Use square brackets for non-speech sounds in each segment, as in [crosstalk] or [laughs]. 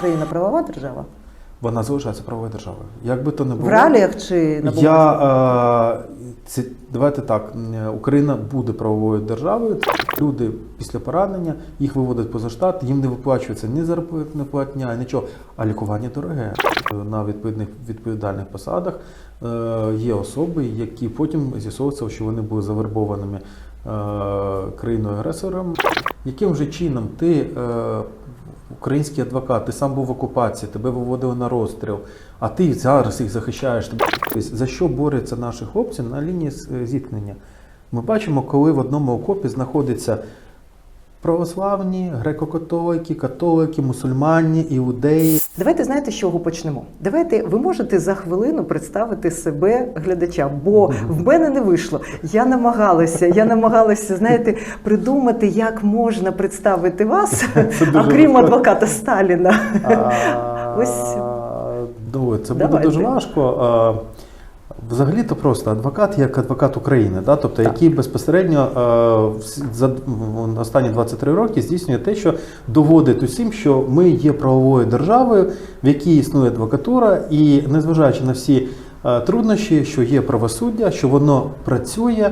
Україна правова держава? Вона залишається правовою державою. Як би то не В було. реаліях чи на? Я е, це давайте так. Україна буде правовою державою. Люди після поранення їх виводять поза штат, їм не виплачується ні заробітна платня, нічого, а лікування дороге. На відповідних відповідальних посадах е, є особи, які потім з'ясовується, що вони були завербованими е, країною агресором. Яким же чином ти, е, український адвокат, ти сам був в окупації, тебе виводили на розстріл, а ти зараз їх захищаєш. Тобто, За що борються наші хлопці на лінії е, зіткнення? Ми бачимо, коли в одному окопі знаходяться православні, греко-католики, католики, мусульмані, іудеї. Давайте знаєте, з чого почнемо. Давайте ви можете за хвилину представити себе глядачам, бо в мене не вийшло. Я намагалася, я намагалася, знаєте, придумати, як можна представити вас, [laughs] окрім адвоката Сталіна. [laughs] Ось. Ну, це буде дуже важко. Взагалі то просто адвокат як адвокат України, да? тобто, який безпосередньо е, за останні 23 роки здійснює те, що доводить усім, що ми є правовою державою, в якій існує адвокатура, і незважаючи на всі е, труднощі, що є правосуддя, що воно працює.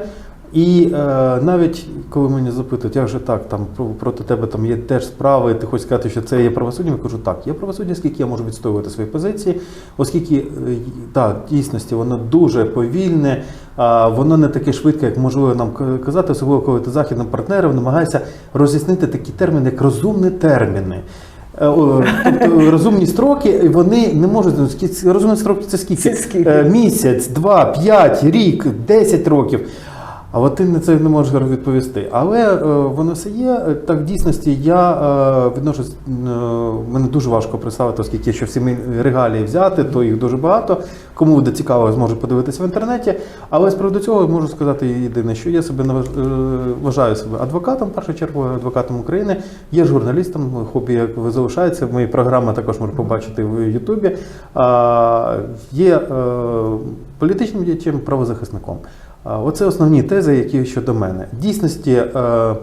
І е, навіть коли мені запитують, як же так, там про- проти тебе там є теж справи, ти хочеш сказати, що це є правосуддя, я кажу, так, є правосуддя, скільки я можу відстоювати свої позиції, оскільки е, так, в дійсності воно дуже повільне, а воно не таке швидке, як можливо нам казати, особливо коли ти західним партнером намагаєшся роз'яснити такі терміни, як розумні терміни. Е, Тобто [laughs] розумні строки, вони не можуть ну, розумні строки це скільки? Це скільки? Е, Місяць, два, п'ять, рік, десять років. А от ти на це не можеш відповісти. Але е, воно все є. Так, в дійсності я е, відношусь, е, мене дуже важко представити, оскільки що всі регалії взяти, то їх дуже багато. Кому буде цікаво, зможе подивитися в інтернеті. Але з приводу цього можу сказати єдине, що я себе вважаю себе адвокатом, в першу чергу адвокатом України, є журналістом, хобі як залишається. Мої програми також можна побачити в Ютубі. Є політичним діячем, правозахисником. Оце основні тези, які щодо мене. В дійсності, е, е,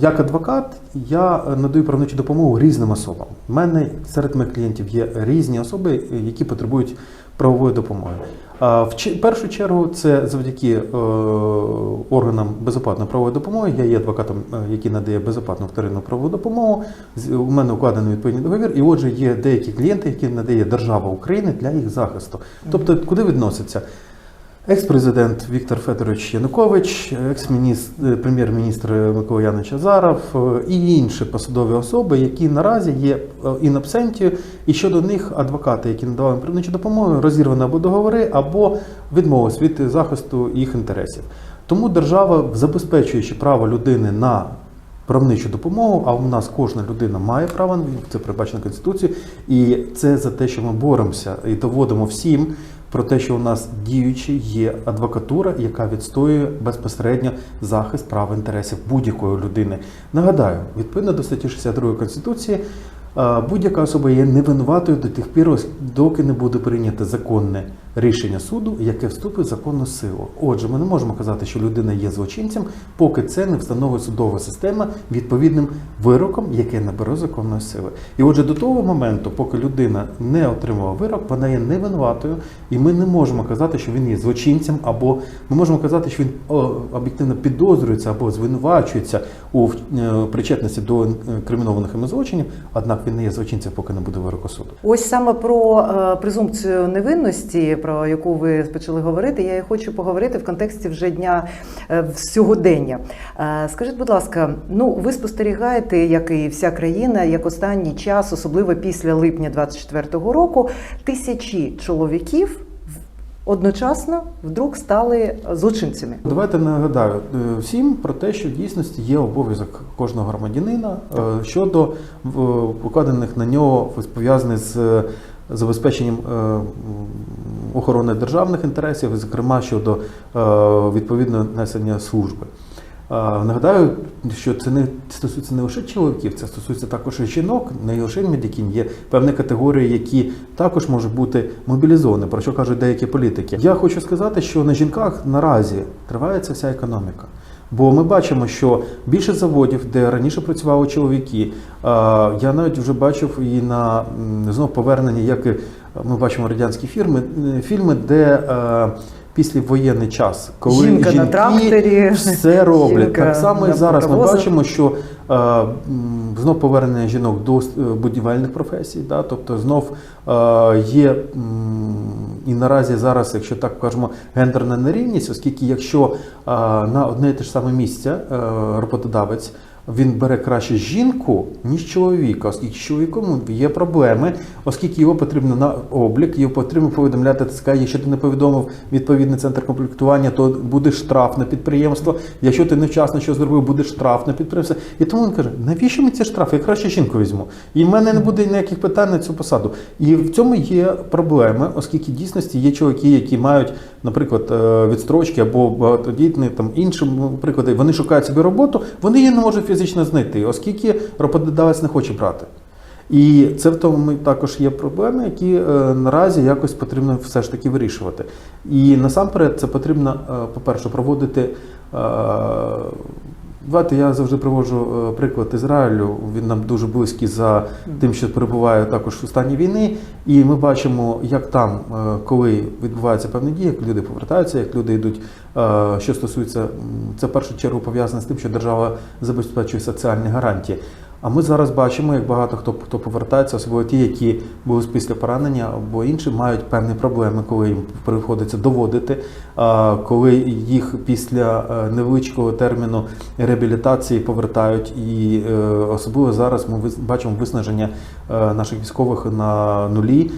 як адвокат, я надаю правничу допомогу різним особам. У мене серед моїх клієнтів є різні особи, які потребують правової допомоги. В першу чергу це завдяки е, органам безоплатної правової допомоги. Я є адвокатом, який надає безоплатну вторинну правову допомогу. У мене укладений відповідний договір, і отже, є деякі клієнти, які надає держава України для їх захисту. Тобто, куди відноситься? Екс-президент Віктор Федорович Янукович, екс-міністр, прем'єр-міністр Микола Янович Азаров е, і інші посадові особи, які наразі є in і щодо них адвокати, які надавали правничу допомогу, розірвані або договори, або відмовились від захисту їх інтересів. Тому держава, забезпечуючи право людини на правничу допомогу, а у нас кожна людина має право, це передбачено Конституцією, і це за те, що ми боремося і доводимо всім про те, що у нас діючі є адвокатура, яка відстоює безпосередньо захист прав інтересів будь-якої людини. Нагадаю, відповідно до статті 62 Конституції, будь-яка особа є невинуватою до тих пір, доки не буде прийнято законне рішення суду, яке вступить в законну силу. Отже, ми не можемо казати, що людина є злочинцем, поки це не встановить судова система відповідним вироком, яке набере законної сили. І отже, до того моменту, поки людина не отримала вирок, вона є невинуватою, і ми не можемо казати, що він є злочинцем, або ми можемо казати, що він об'єктивно підозрюється або звинувачується у е, причетності до е, кримінованих злочинів, однак він не є злочинцем, поки не буде вироку суду. Ось саме про е, презумпцію невинності, про яку ви почали говорити, я і хочу поговорити в контексті вже дня е, сьогодення. Е, скажіть, будь ласка, ну ви спостерігаєте, як і вся країна, як останній час, особливо після липня 24-го року, тисячі чоловіків одночасно вдруг стали злочинцями. Давайте нагадаю е, всім про те, що в дійсності є обов'язок кожного громадянина е, щодо покладених на нього пов'язаних з е, забезпеченням е, охорони державних інтересів, зокрема щодо е, відповідного несення служби. Нагадаю, що це не стосується не лише чоловіків, це стосується також і жінок, не лише медикінь. Є певні категорії, які також можуть бути мобілізовані, про що кажуть деякі політики. Я хочу сказати, що на жінках наразі триває ця вся економіка. Бо ми бачимо, що більше заводів, де раніше працювали чоловіки, я навіть вже бачив і на знов повернення, як ми бачимо радянські фірми, е, фільми, де е, післявоєнний час, коли Жінка на тракторі, все [laughs] роблять. жінка так само і зараз ми бачимо, що е, знов повернення жінок до е, будівельних професій, да, тобто знов е, є і наразі зараз, якщо так кажемо, гендерна нерівність, оскільки якщо е, на одне і те ж саме місце е, роботодавець. Він бере краще жінку, ніж чоловіка, оскільки чоловіком є проблеми, оскільки його потрібно на облік, його потрібно повідомляти ТСК. Якщо ти не повідомив відповідний центр комплектування, то буде штраф на підприємство. Якщо ти невчасно що зробив, буде штраф на підприємство. І тому він каже: навіщо мені ці штрафи? Я краще жінку візьму. І в мене не буде ніяких питань на цю посаду. І в цьому є проблеми, оскільки в дійсності є чоловіки, які мають, наприклад, е, відстрочки або багатодітні, там інші приклади. Вони шукають собі роботу, вони її не можуть фізично знайти, оскільки роботодавець не хоче брати. І це в тому також є проблеми, які е, наразі якось потрібно все ж таки вирішувати. І насамперед це потрібно, е, по-перше, проводити. е, Давайте я завжди приводжу приклад Ізраїлю. Він нам дуже близький за тим, що перебуває також у стані війни. І ми бачимо, як там, коли відбуваються певні дії, як люди повертаються, як люди йдуть. Е, Що стосується, це в першу чергу пов'язане з тим, що держава забезпечує соціальні гарантії. А ми зараз бачимо, як багато хто хто повертається, особливо ті, які були після поранення або інші, мають певні проблеми, коли їм приходиться доводити, коли їх після е, невеличкого терміну реабілітації повертають. І е, особливо зараз ми бачимо виснаження наших військових на нулі,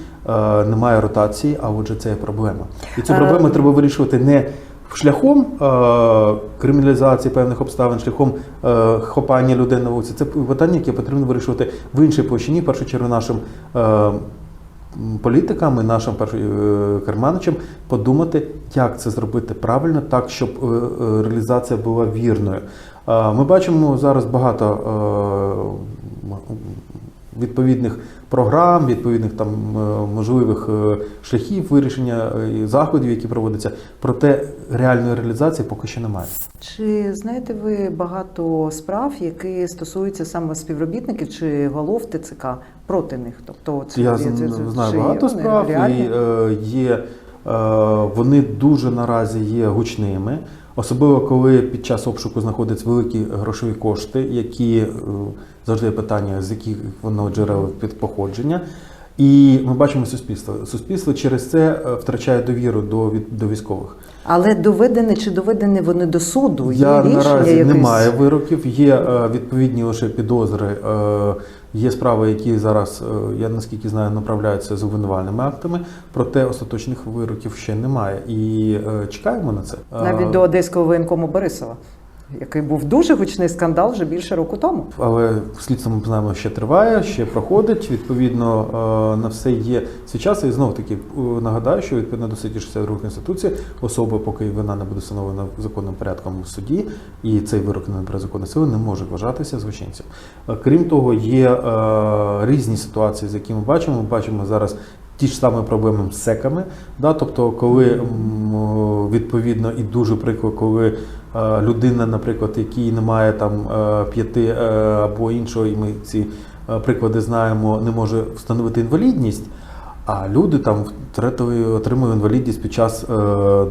немає ротації, а отже, це є проблема. І цю проблему треба вирішувати не шляхом е, криміналізації певних обставин, шляхом е, хопання людей на вулиці. Це питання, яке потрібно вирішувати в іншій площині, в першу чергу нашим. Е, Політикам і нашим керманичам подумати, як це зробити правильно, так щоб реалізація була вірною. Ми бачимо зараз багато відповідних програм, відповідних там е, можливих е, шляхів вирішення е, заходів, які проводяться. Проте реальної реалізації поки що немає. Чи знаєте ви багато справ, які стосуються саме співробітників чи голов ТЦК проти них? Тобто це Я це- це- знаю чи багато вони справ, і е, є е, вони дуже наразі є гучними, особливо коли під час обшуку знаходяться великі грошові кошти, які е, завжди є питання, з яких воно джерел під походження. І ми бачимо суспільство. Суспільство через це е, втрачає довіру до, від- до військових. Але доведені чи доведені вони до суду? Я є рішення наразі якесь? немає вироків, є е, відповідні лише підозри. Е, є справи, які зараз, е, я наскільки знаю, направляються з обвинувальними актами, проте остаточних вироків ще немає. І е, чекаємо на це. Е, Навіть до одеського воєнкому Борисова, який був дуже гучний скандал вже більше року тому. Але слідство ми знаємо, ще триває, ще проходить. Відповідно, е, на все є свій час. І знову таки е, нагадаю, що відповідно до статті 62 Конституції особа, поки вона не буде встановлена законним порядком в суді, і цей вирок не набере законної сили, не може вважатися злочинцем. Крім того, є е, різні ситуації, з якими ми бачимо. Ми бачимо зараз. Ті ж самі проблеми з секами, да, тобто, коли відповідно і дуже прикро, коли е, людина, наприклад, якій немає там е, п'яти е, або іншого, і ми ці приклади знаємо, не може встановити інвалідність. А люди там отримали інвалідність під час е,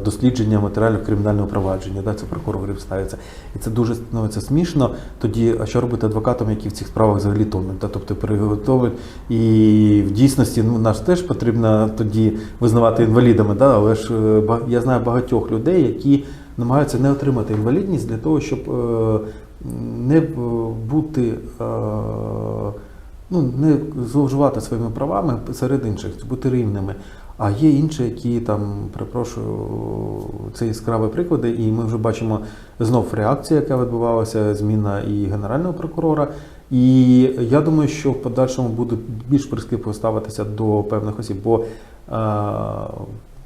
дослідження матеріалів кримінального провадження. Да, це прокурорів ставиться. І це дуже становиться смішно. Тоді, а що робити адвокатам, які в цих справах взагалі тонуть? Да? Тобто переготовлять. І в дійсності ну, нас теж потрібно тоді визнавати інвалідами. Да? Але ж е, я знаю багатьох людей, які намагаються не отримати інвалідність для того, щоб е, не бути. Ну, не зловживати своїми правами серед інших, бути рівними. А є інші, які там, перепрошую, це яскраві приклади, і ми вже бачимо знов реакція, яка відбувалася, зміна і генерального прокурора. І я думаю, що в подальшому буде більш прискіпливо ставитися до певних осіб, бо е,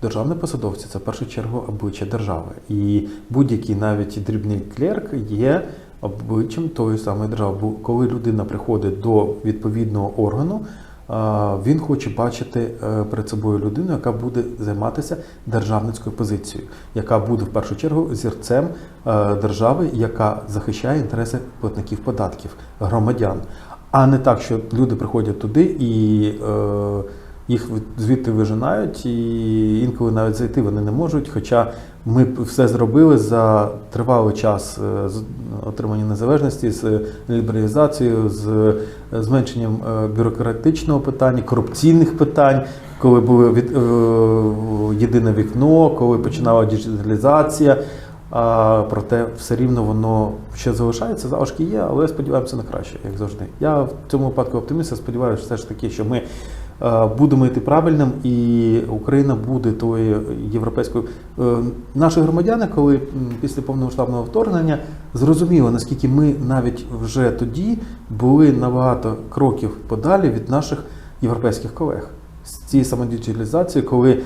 державні посадовці це в першу чергу обличчя держави. І будь-який навіть дрібний клерк є обличчям тої самої держави. Бо коли людина приходить до відповідного органу, він хоче бачити е, перед собою людину, яка буде займатися державницькою позицією, яка буде в першу чергу зірцем е, держави, яка захищає інтереси платників податків, громадян. А не так, що люди приходять туди і е, їх звідти вижинають, і інколи навіть зайти вони не можуть. Хоча ми все зробили за тривалий час е, з отримання незалежності, з лібералізацією, з е, зменшенням е, бюрократичного питання, корупційних питань. Коли було від, єдине вікно, коли починала діджиталізація, а, проте все рівно воно ще залишається, залишки є, але сподіваємося на краще, як завжди. Я в цьому випадку оптиміст, сподіваюся, все ж таки, що ми будемо йти правильним, і Україна буде тою європейською. Е, Наші громадяни, коли після повномасштабного вторгнення зрозуміли, наскільки ми навіть вже тоді були набагато кроків подалі від наших європейських колег. З цієї самодіджиталізації, коли е,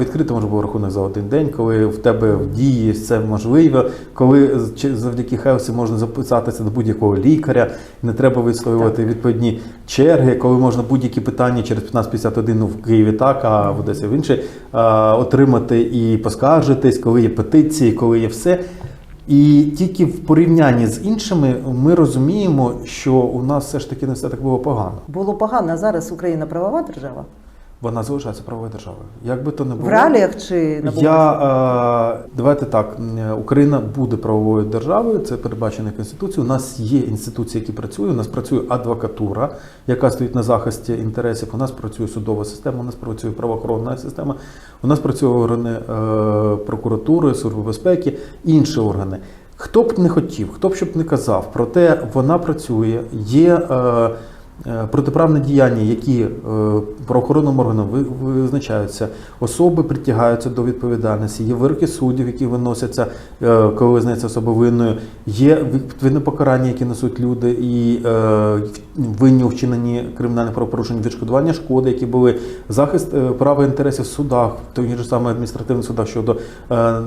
відкрито може був рахунок за один день, коли в тебе в дії все можливо, коли завдяки Хелсі можна записатися до будь-якого лікаря, не треба відстоювати відповідні черги, коли можна будь-які питання через 1551 ну, в Києві так, а в Одесі в інший, е, отримати і поскаржитись, коли є петиції, коли є все. І тільки в порівнянні з іншими ми розуміємо, що у нас все ж таки не все так було погано. Було погано, а зараз Україна правова держава? Вона залишається правовою державою. Як би то не було. В реаліях чи на Я е, давайте так. Україна буде правовою державою. Це передбачено Конституцією. У нас є інституції, які працюють. У нас працює адвокатура, яка стоїть на захисті інтересів. У нас працює судова система. У нас працює правоохоронна система. У нас працюють органи е, прокуратури, служби безпеки, інші органи. Хто б не хотів, хто б щоб не казав, проте вона працює. Є Е, Протиправні діяння, які е, правоохоронним органам визначаються, особи притягаються до відповідальності, є вироки суддів, які виносяться, е, коли визнається особа винною, є відповідне покарання, які несуть люди, і е, винні у вчиненні кримінальних правопорушень, відшкодування шкоди, які були, захист е, права інтересів в судах, в той же саме адміністративних судах щодо е,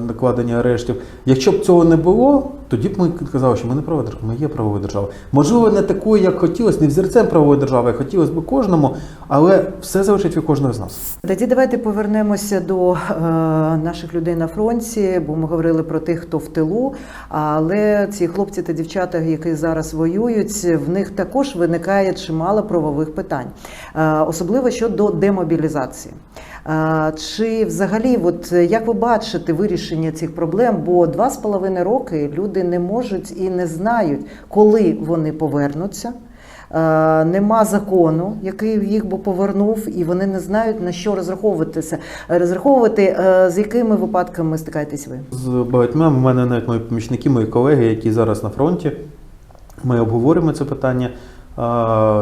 накладення арештів. Якщо б цього не було, тоді б ми казали, що ми не правова держава, ми є правовою державою. Можливо, не такою, як хотілося, не взірцем правової держави, хотілося б кожному, але все залежить від кожного з нас. Тоді давайте повернемося до е, наших людей на фронті, бо ми говорили про тих, хто в тилу. Але ці хлопці та дівчата, які зараз воюють, в них також виникає чимало правових питань, е, особливо щодо демобілізації. Е, Чи взагалі, от як ви бачите вирішення цих проблем? Бо два з половиною роки люди не можуть і не знають, коли вони повернуться. Е, Нема закону, який їх би повернув, і вони не знають на що розраховуватися. Розраховувати е, з якими випадками стикаєтесь ви? З багатьма в мене навіть мої помічники, мої колеги, які зараз на фронті. Ми обговоримо це питання.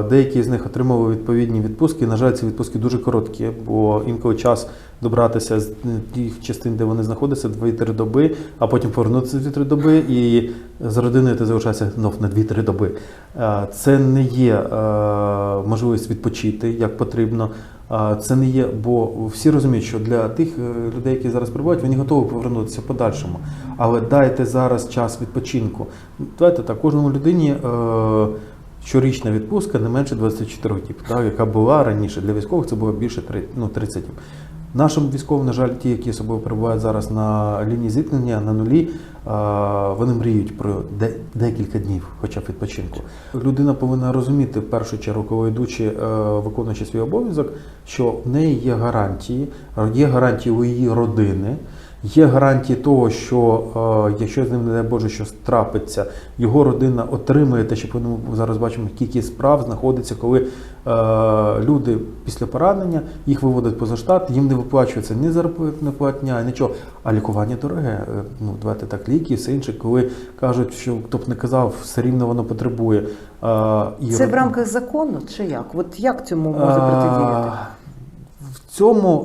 Деякі з них отримали відповідні відпустки. На жаль, ці відпустки дуже короткі, бо інколи час добратися з тих частин, де вони знаходяться, 2-3 доби, а потім повернутися 2-3 доби, і з родиною ти залишаєшся знов на 2-3 доби. Це не є е, можливість відпочити як потрібно. Це не є, бо всі розуміють, що для тих е, людей, які зараз перебувають, вони готові повернутися в подальшому. Але дайте зараз час відпочинку. Давайте так, кожному людині е, щорічна відпустка не менше 24 діб, так, яка була раніше. Для військових це було більше три- ну, 30 діб. Нашим військовим, на жаль, ті, які особливо перебувають зараз на лінії зіткнення, на нулі, е, вони мріють про декілька днів, хоча б відпочинку. Людина повинна розуміти в першу чергу, коли йдучи, е, виконуючи свій обов'язок, що в неї є гарантії, є гарантії у її родини. Є гарантії того, що е, якщо з ним, не дай Боже, щось трапиться, його родина отримує те, що ми зараз бачимо, кількість справ знаходиться, коли е, люди після поранення їх виводять поза штат, їм не виплачується ні заробітна платня, нічого. А лікування дороге. Е, Ну, давайте так, ліки, все інше, коли кажуть, що хто б не казав, все рівно воно потребує. І Це в рамках закону чи як? От як цьому може протидіяти? Цьому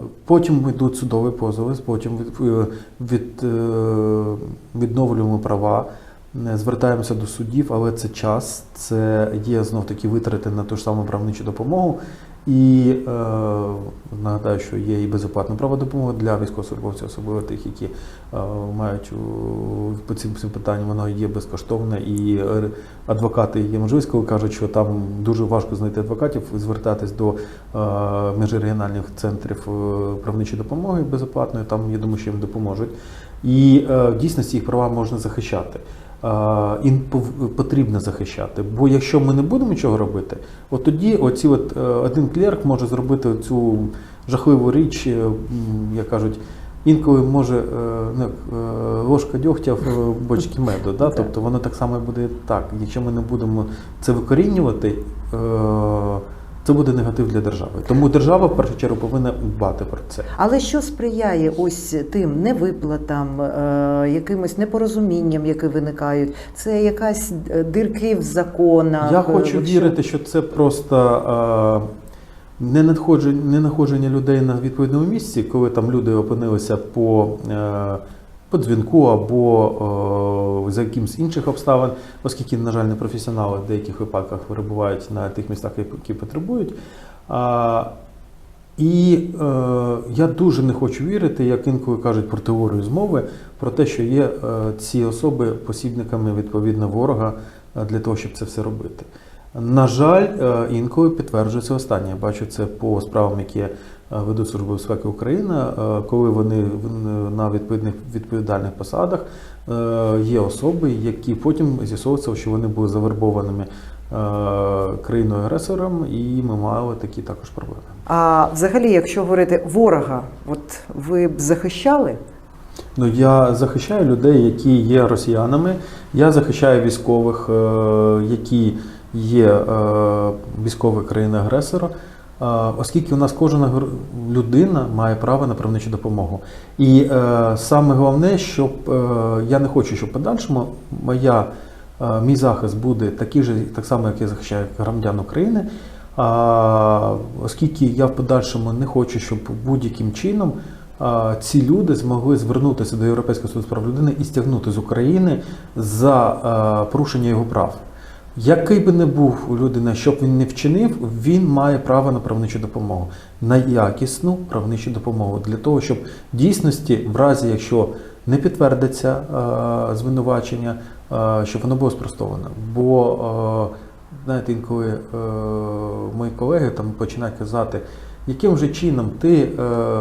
е, потім йдуть судові позови, потім від, е, від, е, відновлюємо права, звертаємося до судів, але це час, це є знов таки витрати на ту ж саму правничу допомогу. І е, нагадаю, що є і безоплатна права допомога для військовослужбовців, особливо тих, які е, мають по цим питанням, воно є безкоштовне. І е, адвокати є можливість, коли кажуть, що там дуже важко знайти адвокатів, звертатись до е, міжрегіональних центрів е, правничої допомоги безоплатної. Там я думаю, що їм допоможуть. І е, в дійсності їх права можна захищати. Е, І потрібно захищати. Бо якщо ми не будемо нічого робити, от тоді оці от, е, один клерк може зробити цю жахливу річ, е, як кажуть. Інколи може е, ну, ложка дьогтя в бочці меду. Да? Тобто воно так само буде так. Якщо ми не будемо це викорінювати, це буде негатив для держави. Тому держава в першу чергу повинна дбати про це. Але що сприяє ось тим невиплатам, е, якимось непорозумінням, які виникають? Це якась е, дирки в законах? Я е, хочу вірити, що це просто е, не надходження, людей на відповідному місці, коли там люди опинилися по, е, по дзвінку або е, за якимось інших обставин, оскільки, на жаль, не професіонали в деяких випадках перебувають на тих містах, які потребують. А, і е, я дуже не хочу вірити, як інколи кажуть про теорію змови, про те, що є е, ці особи посібниками відповідно ворога е, для того, щоб це все робити. На жаль, е, інколи підтверджується останнє. Я бачу це по справам, які ведуть Служба безпеки України, е, коли вони в- на відповідних відповідальних посадах е, є особи, які потім з'ясовується, що вони були завербованими е, країною агресором, і ми мали такі також проблеми. А взагалі, якщо говорити ворога, от ви б захищали? Ну, я захищаю людей, які є росіянами. Я захищаю військових, е, які є е, військової країни-агресора. Е, Оскільки у нас кожна людина має право на правничу допомогу. І е, саме головне, щоб е, я не хочу, щоб в подальшому моя, е, мій захист буде такий же, так само, як я захищаю громадян України. А, оскільки я в подальшому не хочу, щоб будь-яким чином а, ці люди змогли звернутися до Європейського суду з прав людини і стягнути з України за а, порушення його прав. Який би не був у людини, що б він не вчинив, він має право на правничу допомогу, на якісну правничу допомогу для того, щоб в дійсності, в разі якщо не підтвердиться е, звинувачення, е, щоб воно було спростовано. Бо е, знаєте, інколи е, мої колеги там починають казати, яким же чином ти, е,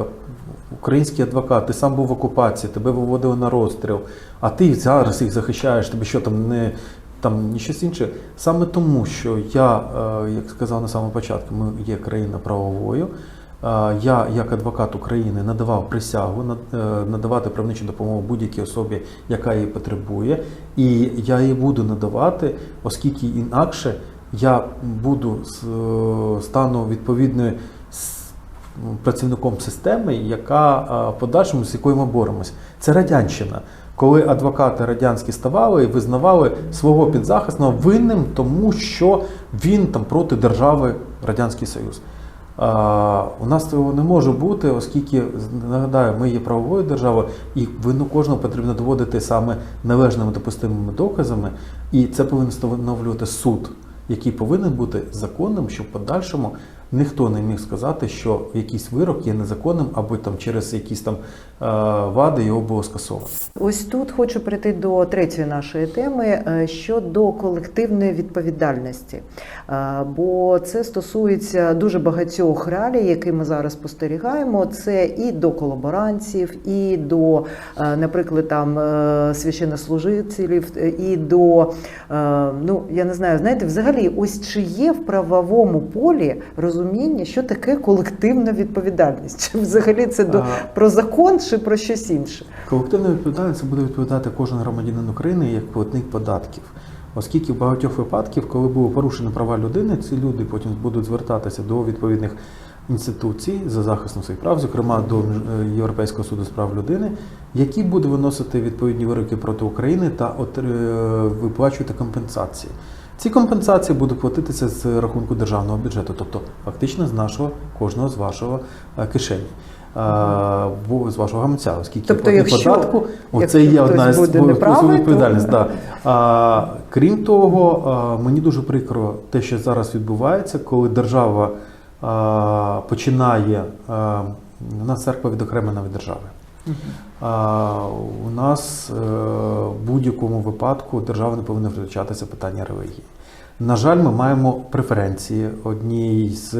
український адвокат, ти сам був в окупації, тебе виводили на розстріл, а ти зараз їх захищаєш, тобі що там не там ні щось інше. Саме тому, що я, е, як сказав на самому початку, ми є країна правовою. е, Я, як адвокат України, надавав присягу е, надавати правничу допомогу будь-якій особі, яка її потребує, і я її буду надавати, оскільки інакше я буду стану відповідною працівником системи, яка подальшому з якою ми боремось. Це радянщина. Коли адвокати радянські ставали і визнавали свого підзахисного винним, тому що він там проти держави Радянський Союз. У нас цього не може бути, оскільки нагадаю, ми є правовою державою, і вину кожного потрібно доводити саме належними допустимими доказами, і це повинен встановлювати суд, який повинен бути законним, щоб в подальшому ніхто не міг сказати, що якийсь вирок є незаконним, або там через якісь там е, вади його було скасовано. Ось тут хочу прийти до третьої нашої теми е, щодо колективної відповідальності. Е, Бо це стосується дуже багатьох реалій, які ми зараз спостерігаємо. Це і до колаборантів, і до, наприклад, там священнослужителів, і до ну я не знаю, знаєте, взагалі, ось чи є в правовому полі розуміння, що таке колективна відповідальність? Чи взагалі це до А, про закон чи про щось інше? Колективна відповідальність це буде відповідати кожен громадянин України як платник податків. Оскільки в багатьох випадків, коли було порушено права людини, ці люди потім будуть звертатися до відповідних інституцій за захистом своїх прав, зокрема до е, Європейського суду з прав людини, які буде виносити відповідні вироки проти України та е, виплачувати компенсації. Ці компенсації будуть платитися з рахунку державного бюджету, тобто фактично з нашого кожного з вашого е, кишені. е, З вашого гаманця, оскільки Тобто, якщо- податку, якщо оце є одна з відповідальність. Да. А, крім того, а, мені дуже прикро те, що зараз відбувається, коли держава починає е, у нас церква відокремлена від держави. А, у нас е, в будь-якому випадку держава не повинна втручатися питання релігії. На жаль, ми маємо преференції однієї з,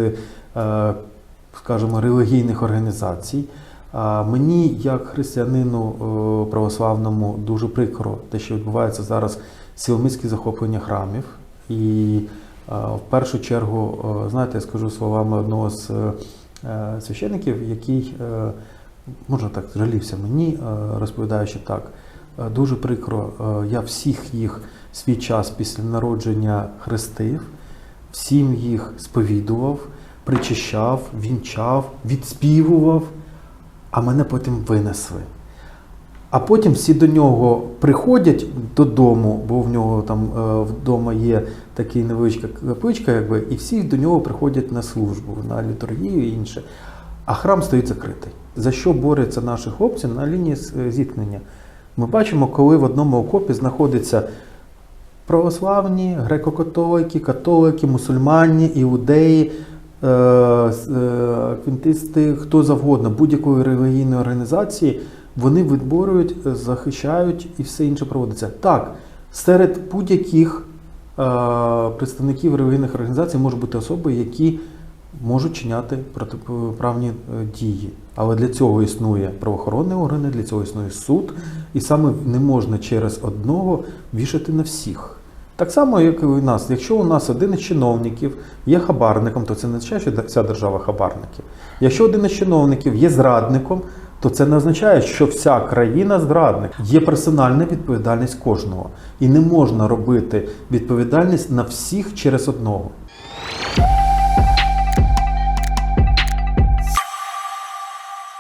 е, скажімо, релігійних організацій. Мені, як християнину е, православному, дуже прикро те, що відбувається зараз силоміські захоплення храмів. І в першу чергу, знаєте, я скажу словами одного з священників, який, можна так, жалівся мені, е, розповідаючи так. Е, Дуже прикро, е, я всіх їх свій час після народження хрестив, всім їх сповідував, причищав, вінчав, відспівував, а мене потім винесли. А потім всі до нього приходять додому, бо в нього там вдома є така невеличка капличка, якби, і всі до нього приходять на службу, на літургію і інше. А храм стоїть закритий. За що борються наші хлопці на лінії е, зіткнення? Ми бачимо, коли в одному окопі знаходяться православні, греко-католики, католики, мусульмані, іудеї, е, е, квінтисти, хто завгодно, будь-якої релігійної організації, вони відборюють, е, захищають і все інше проводиться. Так, серед будь-яких е, представників релігійних організацій можуть бути особи, які можуть чиняти протиправні е, дії. Але для цього існує правоохоронні органи, для цього існує суд, і саме не можна через одного вішати на всіх. Так само, як і у нас. Якщо у нас один із чиновників є хабарником, то це не означає, що вся держава хабарники. Якщо один із чиновників є зрадником, то це не означає, що вся країна зрадник. Є персональна відповідальність кожного. І не можна робити відповідальність на всіх через одного.